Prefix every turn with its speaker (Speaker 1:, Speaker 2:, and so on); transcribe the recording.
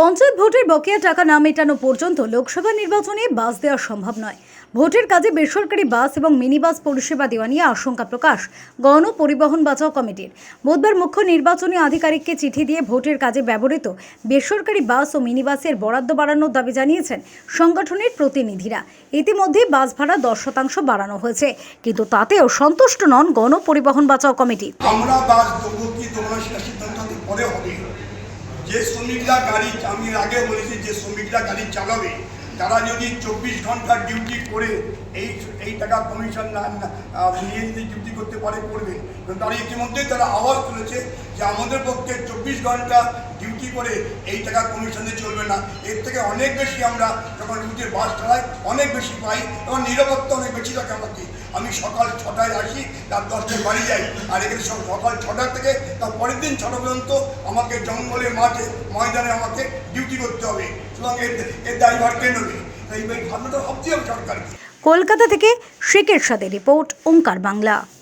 Speaker 1: পঞ্চায়েত ভোটের বকেয়া টাকা না মেটানো পর্যন্ত লোকসভা নির্বাচনে বাস দেওয়া সম্ভব নয়। ভোটের কাজে বেসরকারি বাস এবং মিনি বাস পরিষেবা দেওয়া নিয়ে আশঙ্কা প্রকাশ গণ পরিবহন বাঁচাও কমিটির। বুধবার মুখ্য নির্বাচনী আধিকারিককে চিঠি দিয়ে ভোটের কাজে ব্যবহৃত বেসরকারি বাস ও মিনি বাসের বরাদ্দ বাড়ানোর দাবি জানিয়েছেন সংগঠনের প্রতিনিধিরা। ইতিমধ্যে বাস ভাড়া দশ শতাংশ বাড়ানো হয়েছে, কিন্তু তাতেও সন্তুষ্ট নন গণ পরিবহন বাঁচাও কমিটি।
Speaker 2: আমরা বাস সিদ্ধান্ত পরে হবে। যে শ্রমিকরা গাড়ি, আমি আগে বলেছি যে শ্রমিকরা গাড়ি চালাবে, তারা যদি চব্বিশ ঘণ্টা ডিউটি করে, এই এই টাকা কমিশন না নিয়ে যদি ডিউটি করতে পারে, করবে। তারা ইতিমধ্যেই তারা আওয়াজ তুলেছে যে আমাদের পক্ষে চব্বিশ ঘণ্টা ডিউটি করে এই টাকা কমিশনে চলবে না। এর থেকে অনেক বেশি আমরা যখন রুটের বাস চালাই, অনেক বেশি পাই, এবং নিরাপত্তা অনেক বেশি থাকে আমাকে। আমি সকাল ছটায় আসি, রাত দশটায় বাড়ি যাই। আর এখানে সব সকাল ছটা থেকে, তার পরের দিন ছটা পর্যন্ত আমাকে জঙ্গলে মাঠে, ময়দানে আমাকে ডিউটি করতে হবে। সুতরাং এর এর দায়ভার কে নেবে? এই ভাবনাটা হবে সরকারকে।
Speaker 1: কলকাতা থেকে শেখের সাথে রিপোর্ট, ওঙ্কার বাংলা।